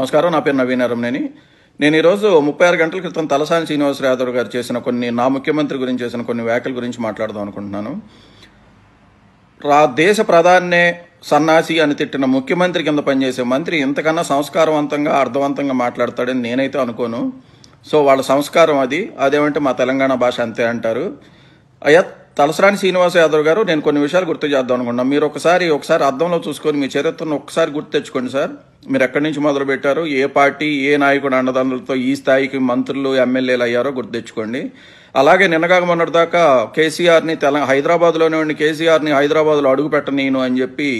నమస్కారం నా పేరు నవీన్ నేను ఈరోజు ముప్పై ఆరు గంటల క్రితం తలసాని శ్రీనివాస యాదవ్ గారు చేసిన కొన్ని నా ముఖ్యమంత్రి గురించి చేసిన కొన్ని వ్యాఖ్యల గురించి మాట్లాడదాం అనుకుంటున్నాను. రా దేశ ప్రధాన్నే సన్నాసి అని తిట్టిన ముఖ్యమంత్రి కింద పనిచేసే మంత్రి ఇంతకన్నా సంస్కారవంతంగా అర్థవంతంగా మాట్లాడతాడని నేనైతే అనుకోను. సో వాళ్ళ సంస్కారం అది. అదేమంటే మా తెలంగాణ భాష అంతే అంటారు. అయ్యా తలసరాని శ్రీనివాస యాదవ్ గారు నేను కొన్ని విషయాలు గుర్తు చేద్దాం అనుకున్నాను మీరు ఒకసారి ఒకసారి అర్థంలో చూసుకొని మీ చరిత్రను ఒకసారి గుర్తు తెచ్చుకోండి సార్. మీరు ఎక్కడి నుంచి మొదలు పెట్టారు ఏ పార్టీ ఏ నాయకుడు అండదండలతో ఈ స్థాయికి మంత్రులు ఎమ్మెల్యేలు అయ్యారో గుర్తు తెచ్చుకోండి. అలాగే నిన్నగాక మొన్నటి దాకా కేసీఆర్ని తెలంగాణ హైదరాబాద్లోనే ఉండి కేసీఆర్ని హైదరాబాద్లో అడుగు పెట్టనీను అని చెప్పి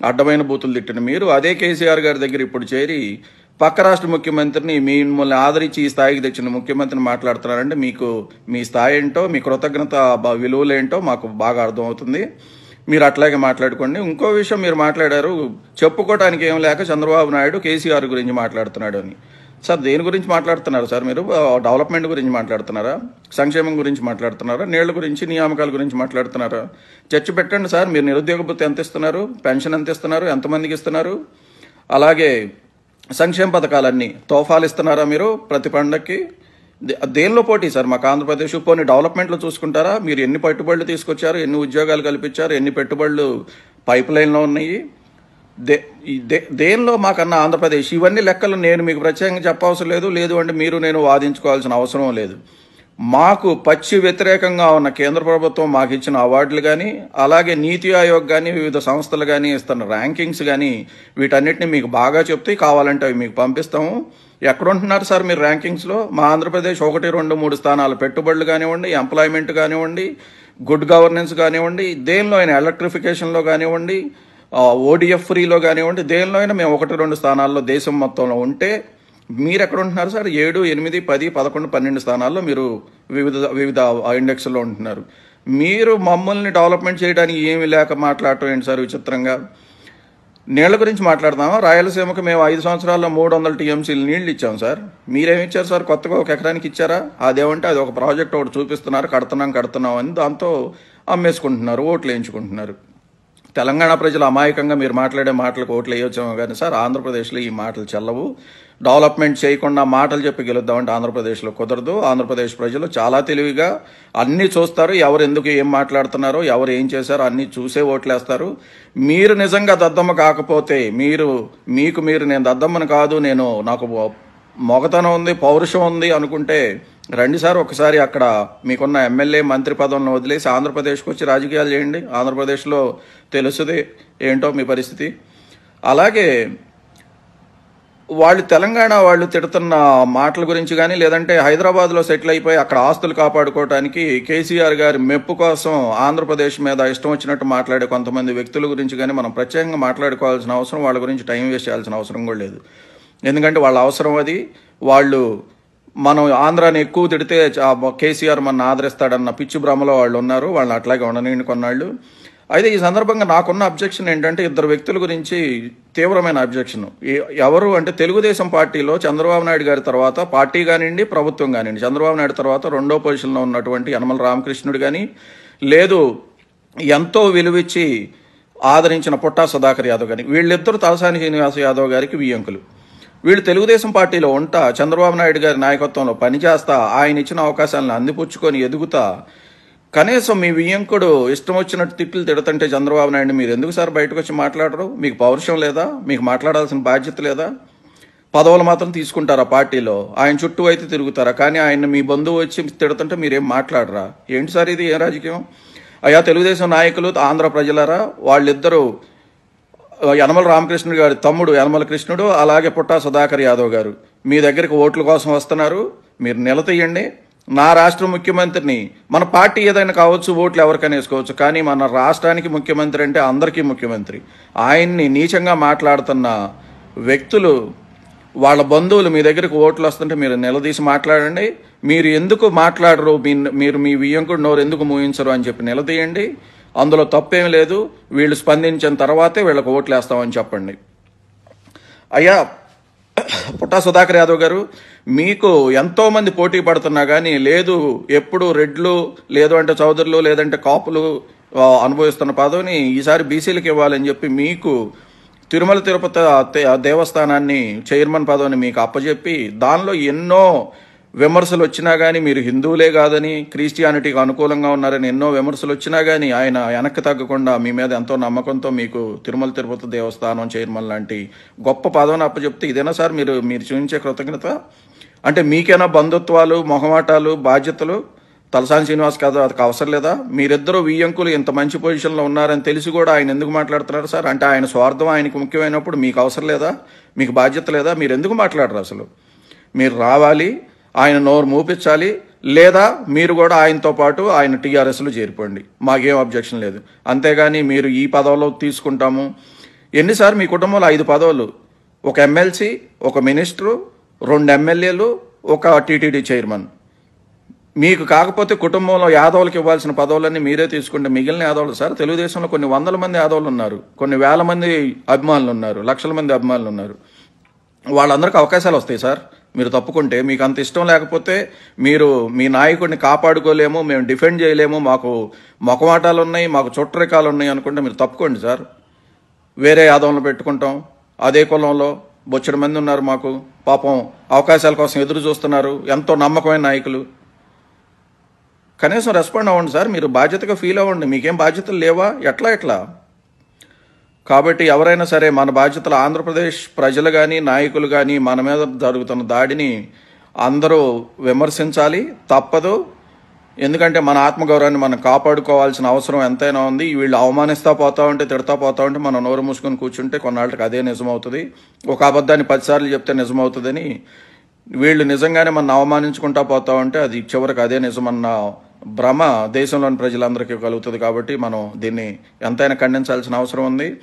అడ్డమైన బూతులు తిట్టిన మీరు అదే కేసీఆర్ గారి దగ్గర ఇప్పుడు చేరి పక్క రాష్ట్ర ముఖ్యమంత్రిని మిమ్మల్ని ఆదరించి ఈ స్థాయికి తెచ్చిన ముఖ్యమంత్రిని మాట్లాడుతున్నారంటే మీకు మీ స్థాయి ఏంటో మీ కృతజ్ఞత విలువలేంటో మాకు బాగా అర్థమవుతుంది. మీరు అట్లాగే మాట్లాడుకోండి. ఇంకో విషయం మీరు మాట్లాడారు చెప్పుకోవడానికి ఏం లేక చంద్రబాబు నాయుడు కేసీఆర్ గురించి మాట్లాడుతున్నాడు అని. సార్ దేని గురించి మాట్లాడుతున్నారు సార్ మీరు? డెవలప్మెంట్ గురించి మాట్లాడుతున్నారా? సంక్షేమం గురించి మాట్లాడుతున్నారా? నీళ్ళ గురించి నియామకాల గురించి మాట్లాడుతున్నారా? చర్చ పెట్టండి సార్. మీరు నిరుద్యోగ భృతి ఎంత ఇస్తున్నారు? పెన్షన్ ఎంత ఇస్తున్నారు? ఎంతమందికి ఇస్తున్నారు? అలాగే సంక్షేమ పథకాలన్నీ తోఫాలు ఇస్తున్నారా మీరు ప్రతి పండక్కి? దే- దేనిలో పోటీ సార్? మాకు ఆంధ్రప్రదేశ్ పోనీ డెవలప్మెంట్లో చూసుకుంటారా? మీరు ఎన్ని పెట్టుబడులు తీసుకొచ్చారు? ఎన్ని ఉద్యోగాలు కల్పించారు? ఎన్ని పెట్టుబడులు పైప్ లైన్లో ఉన్నాయి? దే దే- దేనిలో మాకన్నా ఆంధ్రప్రదేశ్? ఇవన్నీ లెక్కలు నేను మీకు ప్రత్యేకంగా చెప్పవసరం లేదు. లేదు అంటే మీరు నేను వాదించుకోవాల్సిన అవసరం లేదు. మాకు పచ్చి వ్యతిరేకంగా ఉన్న కేంద్ర ప్రభుత్వం మాకు ఇచ్చిన అవార్డులు కానీ అలాగే నీతి ఆయోగ్ కానీ వివిధ సంస్థలు కానీ ఇస్తున్న ర్యాంకింగ్స్ కానీ వీటన్నిటిని మీకు బాగా చెప్తే కావాలంటే అవి మీకు పంపిస్తాము. ఎక్కడుంటున్నారు సార్ మీరు ర్యాంకింగ్స్లో? మా ఆంధ్రప్రదేశ్ ఒకటి రెండు మూడు స్థానాలు పెట్టుబడులు కానివ్వండి ఎంప్లాయ్మెంట్ కానివ్వండి గుడ్ గవర్నెన్స్ కానివ్వండి దేనిలో అయినా ఎలక్ట్రిఫికేషన్లో కానివ్వండి ఓడిఎఫ్ ఫ్రీలో కానివ్వండి దేనిలో అయినా మేము ఒకటి రెండు స్థానాల్లో దేశం మొత్తంలో ఉంటే మీరు ఎక్కడ ఉంటున్నారు సార్? ఏడు ఎనిమిది పది పదకొండు పన్నెండు స్థానాల్లో మీరు వివిధ వివిధ ఇండెక్స్లో ఉంటున్నారు. మీరు మమ్మల్ని డెవలప్మెంట్ చేయడానికి ఏమీ లేక మాట్లాడటం ఏంటి సార్ విచిత్రంగా? నీళ్ళ గురించి మాట్లాడదామా? రాయలసీమకు మేము ఐదు సంవత్సరాల్లో మూడు వందల టీఎంసీలు నీళ్ళు ఇచ్చాం సార్. మీరేమి ఇచ్చారు సార్? కొత్తగా ఒక ఎకరానికి ఇచ్చారా? అదేమంటే అది ఒక ప్రాజెక్ట్ ఒకటి చూపిస్తున్నారు కడుతున్నాం కడుతున్నాం అని దాంతో అమ్మేసుకుంటున్నారు ఓట్లు వేయించుకుంటున్నారు. తెలంగాణ ప్రజలు అమాయకంగా మీరు మాట్లాడే మాటలకు ఓట్లు వేయొచ్చామో కానీ సార్ ఆంధ్రప్రదేశ్లో ఈ మాటలు చెల్లవు. డెవలప్మెంట్ చేయకుండా మాటలు చెప్పి గెలుద్దామంటే ఆంధ్రప్రదేశ్లో కుదరదు. ఆంధ్రప్రదేశ్ ప్రజలు చాలా తెలివిగా అన్నీ చూస్తారు. ఎవరు ఎందుకు ఏం మాట్లాడుతున్నారో ఎవరు ఏం చేశారో అన్నీ చూసే ఓట్లేస్తారు. మీరు నిజంగా దద్దమ్మ కాకపోతే మీరు మీకు మీరు నేను దద్దమ్మను కాదు నేను నాకు మొగతనం ఉంది పౌరుషం ఉంది అనుకుంటే రండి సార్ ఒకసారి అక్కడ మీకున్న ఎమ్మెల్యే మంత్రి పదవులను వదిలేసి ఆంధ్రప్రదేశ్కి వచ్చి రాజకీయాలు చేయండి. ఆంధ్రప్రదేశ్లో తెలుస్తుంది ఏంటో మీ పరిస్థితి. అలాగే వాళ్ళు తెలంగాణ వాళ్ళు తిడుతున్న మాటల గురించి కానీ లేదంటే హైదరాబాద్లో సెటిల్ అయిపోయి అక్కడ ఆస్తులు కాపాడుకోవడానికి కేసీఆర్ గారి మెప్పు కోసం ఆంధ్రప్రదేశ్ మీద ఇష్టం వచ్చినట్టు మాట్లాడే కొంతమంది వ్యక్తుల గురించి కానీ మనం ప్రత్యేకంగా మాట్లాడుకోవాల్సిన అవసరం వాళ్ళ గురించి టైం వేస్ట్ చేయాల్సిన అవసరం కూడా లేదు. ఎందుకంటే వాళ్ళ అవసరం అది. వాళ్ళు మనం ఆంధ్రాని ఎక్కువ తిడితే కేసీఆర్ మన ఆదరిస్తాడన్న పిచ్చి భ్రమలో వాళ్ళు ఉన్నారు. వాళ్ళని అట్లాగే ఉండనివ్వండి కొన్నాళ్ళు. అయితే ఈ సందర్భంగా నాకున్న అబ్జెక్షన్ ఏంటంటే ఇద్దరు వ్యక్తుల గురించి తీవ్రమైన అబ్జెక్షన్. ఎవరు అంటే తెలుగుదేశం పార్టీలో చంద్రబాబు నాయుడు గారి తర్వాత పార్టీ కానివ్వండి ప్రభుత్వం కానివ్వండి. చంద్రబాబు నాయుడు తర్వాత రెండో పొజిషన్లో ఉన్నటువంటి యనమల రామకృష్ణుడు కానీ లేదు ఎంతో విలువిచ్చి ఆదరించిన పుట్టా సుధాకర్ యాదవ్ కానీ వీళ్ళిద్దరు తలసాని శ్రీనివాస యాదవ్ గారికి వియ్యంకులు వీళ్ళు తెలుగుదేశం పార్టీలో ఉంటా చంద్రబాబు నాయుడు గారి నాయకత్వంలో పనిచేస్తా ఆయన ఇచ్చిన అవకాశాలను అందిపుచ్చుకొని ఎదుగుతా కనీసం మీ వియ్యంకుడు ఇష్టం వచ్చినట్టు తిట్లు తిడుతుంటే చంద్రబాబు నాయుడు మీరు ఎందుకు సార్ బయటకు వచ్చి మాట్లాడరు? మీకు పౌరుషం లేదా? మీకు మాట్లాడాల్సిన బాధ్యత లేదా? పదవులు మాత్రం తీసుకుంటారా పార్టీలో? ఆయన చుట్టూ అయితే తిరుగుతారా? కానీ ఆయన మీ బంధువు వచ్చి తిడుతుంటే మీరేం మాట్లాడరా? ఏంటి సార్ ఇది? ఏ రాజకీయం? అయ్యా తెలుగుదేశం నాయకులు ఆంధ్ర ప్రజలరా వాళ్ళిద్దరూ యనమల రామకృష్ణుడు గారి తమ్ముడు యనమల కృష్ణుడు అలాగే పుట్టా సుధాకర్ యాదవ్ గారు. మీ దగ్గరికి ఓట్ల కోసం వస్తున్నారు. మీరు నిలతీయండి. నా రాష్ట్ర ముఖ్యమంత్రిని మన పార్టీ ఏదైనా కావచ్చు ఓట్లు ఎవరికైనా వేసుకోవచ్చు కానీ మన రాష్ట్రానికి ముఖ్యమంత్రి అంటే అందరికీ ముఖ్యమంత్రి. ఆయన్ని నీచంగా మాట్లాడుతున్న వ్యక్తులు వాళ్ళ బంధువులు మీ దగ్గరికి ఓట్లు వస్తుంటే మీరు నిలదీసి మాట్లాడండి. మీరు ఎందుకు మాట్లాడరు? మీ మీరు మీ వియ్యంకుడు నోరు ఎందుకు మూయించరు అని చెప్పి నిలదీయండి. అందులో తప్పేం లేదు. వీళ్ళు స్పందించిన తర్వాతే వీళ్ళకి ఓట్లు వేస్తామని చెప్పండి. అయ్యా పుట్టా సుధాకర్ యాదవ్ గారు మీకు ఎంతోమంది పోటీ పడుతున్నా కానీ లేదు ఎప్పుడు రెడ్లు లేదు అంటే చౌదరులు లేదంటే కాపులు అనుభవిస్తున్న పదవిని ఈసారి బీసీలకు ఇవ్వాలని చెప్పి మీకు తిరుమల తిరుపతి దేవస్థానాన్ని చైర్మన్ పదవిని మీకు అప్పచెప్పి దానిలో ఎన్నో విమర్శలు వచ్చినా కానీ మీరు హిందువులే కాదని క్రిస్టియానిటీకి అనుకూలంగా ఉన్నారని ఎన్నో విమర్శలు వచ్చినా కానీ ఆయన వెనక్కి తగ్గకుండా మీ మీద ఎంతో నమ్మకంతో మీకు తిరుమల తిరుపతి దేవస్థానం చైర్మన్ లాంటి గొప్ప పదవిని అప్పచెప్తే ఇదేనా సార్ మీరు మీరు చూపించే కృతజ్ఞత? అంటే మీకేనా బంధుత్వాలు మొహమాటాలు బాధ్యతలు? తలసాని శ్రీనివాస్ కాదు అది అవసరం లేదా? మీరిద్దరూ వియ్యంకులు ఇంత మంచి పొజిషన్లో ఉన్నారని తెలిసి కూడా ఆయన ఎందుకు మాట్లాడుతున్నారు సార్? అంటే ఆయన స్వార్థం ఆయనకు ముఖ్యమైనప్పుడు మీకు అవసరం లేదా? మీకు బాధ్యత లేదా? మీరు ఎందుకు మాట్లాడరు అసలు? మీరు రావాలి ఆయన నోరు మూపించాలి లేదా మీరు కూడా ఆయనతో పాటు ఆయన టీఆర్ఎస్లో చేరిపోండి. మాకేం అబ్జెక్షన్ లేదు. అంతేగాని మీరు ఈ పదవులు తీసుకుంటాము. ఎన్నిసార్లు మీ కుటుంబంలో? ఐదు పదవులు. ఒక ఎమ్మెల్సీ ఒక మినిస్టరు రెండు ఎమ్మెల్యేలు ఒక టీటీడీ చైర్మన్. మీకు కాకపోతే కుటుంబంలో యాదవులకు ఇవ్వాల్సిన పదవులన్నీ మీరే తీసుకుంటే మిగిలిన యాదవులు సార్ తెలుగుదేశంలో కొన్ని వందల మంది యాదవులు ఉన్నారు. కొన్ని వేల మంది అభిమానులు ఉన్నారు. లక్షల మంది అభిమానులు ఉన్నారు. వాళ్ళందరికీ అవకాశాలు వస్తాయి సార్. మీరు తప్పుకుంటే మీకు అంత ఇష్టం లేకపోతే మీరు మీ నాయకుడిని కాపాడుకోలేము మేము డిఫెండ్ చేయలేము మాకు మొకమాటాలు ఉన్నాయి మాకు చుట్టరికాలు ఉన్నాయి అనుకుంటే మీరు తప్పుకోండి సార్. వేరే యాదవులను పెట్టుకుంటాం. అదే కులంలో బొచ్చడి మంది ఉన్నారు మాకు. పాపం అవకాశాల కోసం ఎదురు చూస్తున్నారు. ఎంతో నమ్మకమైన నాయకులు. కనీసం రెస్పాండ్ అవ్వండి సార్. మీరు బాధ్యతగా ఫీల్ అవ్వండి. మీకేం బాధ్యతలు లేవా? ఎట్లా ఎట్లా? కాబట్టి ఎవరైనా సరే మన బాధ్యతలు ఆంధ్రప్రదేశ్ ప్రజలు కానీ నాయకులు కానీ మన మీద జరుగుతున్న దాడిని అందరూ విమర్శించాలి. తప్పదు. ఎందుకంటే మన ఆత్మగౌరవాన్ని మనం కాపాడుకోవాల్సిన అవసరం ఎంతైనా ఉంది. వీళ్ళు అవమానిస్తా పోతా ఉంటే తిడతా పోతా ఉంటే మనం నోరు మూసుకొని కూర్చుంటే కొన్నాళ్ళకి అదే నిజమవుతుంది. ఒక అబద్ధాన్ని పదిసార్లు చెప్తే నిజమవుతుందని వీళ్ళు నిజంగానే మనం అవమానించుకుంటా పోతా ఉంటే అది చివరికి అదే నిజమన్న భ్రమ దేశంలోని ప్రజలందరికీ కలుగుతుంది కాబట్టి మనం దీన్ని ఎంతైనా ఖండించాల్సిన అవసరం ఉంది.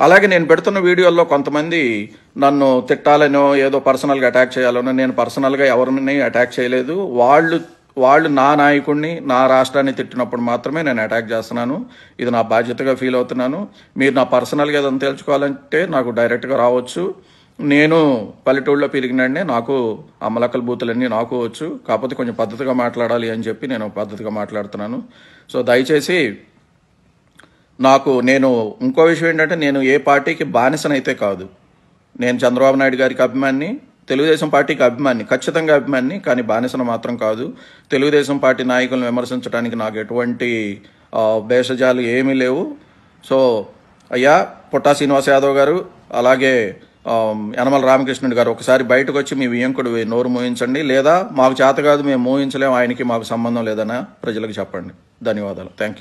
అలాగే నేను పెడుతున్న వీడియోల్లో కొంతమంది నన్ను తిట్టాలనో ఏదో పర్సనల్గా అటాక్ చేయాలనో నేను పర్సనల్గా ఎవరిని అటాక్ చేయలేదు. వాళ్ళు వాళ్ళు నా నాయకుడిని నా రాష్ట్రాన్ని తిట్టినప్పుడు మాత్రమే నేను అటాక్ చేస్తున్నాను. ఇది నా బాధ్యతగా ఫీల్ అవుతున్నాను. మీరు నా పర్సనల్గా ఏదైనా తెలుసుకోవాలంటే నాకు డైరెక్ట్గా రావచ్చు. నేను పల్లెటూళ్ళలో పెరిగినండి నాకు అమ్మలక్కల బూతులన్నీ నాకు వచ్చు కాకపోతే కొంచెం పద్ధతిగా మాట్లాడాలి అని చెప్పి నేను పద్ధతిగా మాట్లాడుతున్నాను. సో దయచేసి నాకు నేను ఇంకో విషయం ఏంటంటే నేను ఏ పార్టీకి బానిసనైతే కాదు. నేను చంద్రబాబు నాయుడు గారికి అభిమాని తెలుగుదేశం పార్టీకి అభిమాని ఖచ్చితంగా అభిమాని కానీ బానిసన మాత్రం కాదు. తెలుగుదేశం పార్టీ నాయకులను విమర్శించడానికి నాకు ఎటువంటి భేషజాలు ఏమీ లేవు. సో అయ్యా పుట్టా శ్రీనివాస్ యాదవ్ గారు అలాగే యనమల రామకృష్ణుడు గారు ఒకసారి బయటకు వచ్చి మీ వియంకుడు నోరు మోయించండి లేదా మాకు చేత కాదు మేము మోయించలేము ఆయనకి మాకు సంబంధం లేదన్న ప్రజలకు చెప్పండి. ధన్యవాదాలు. Thank you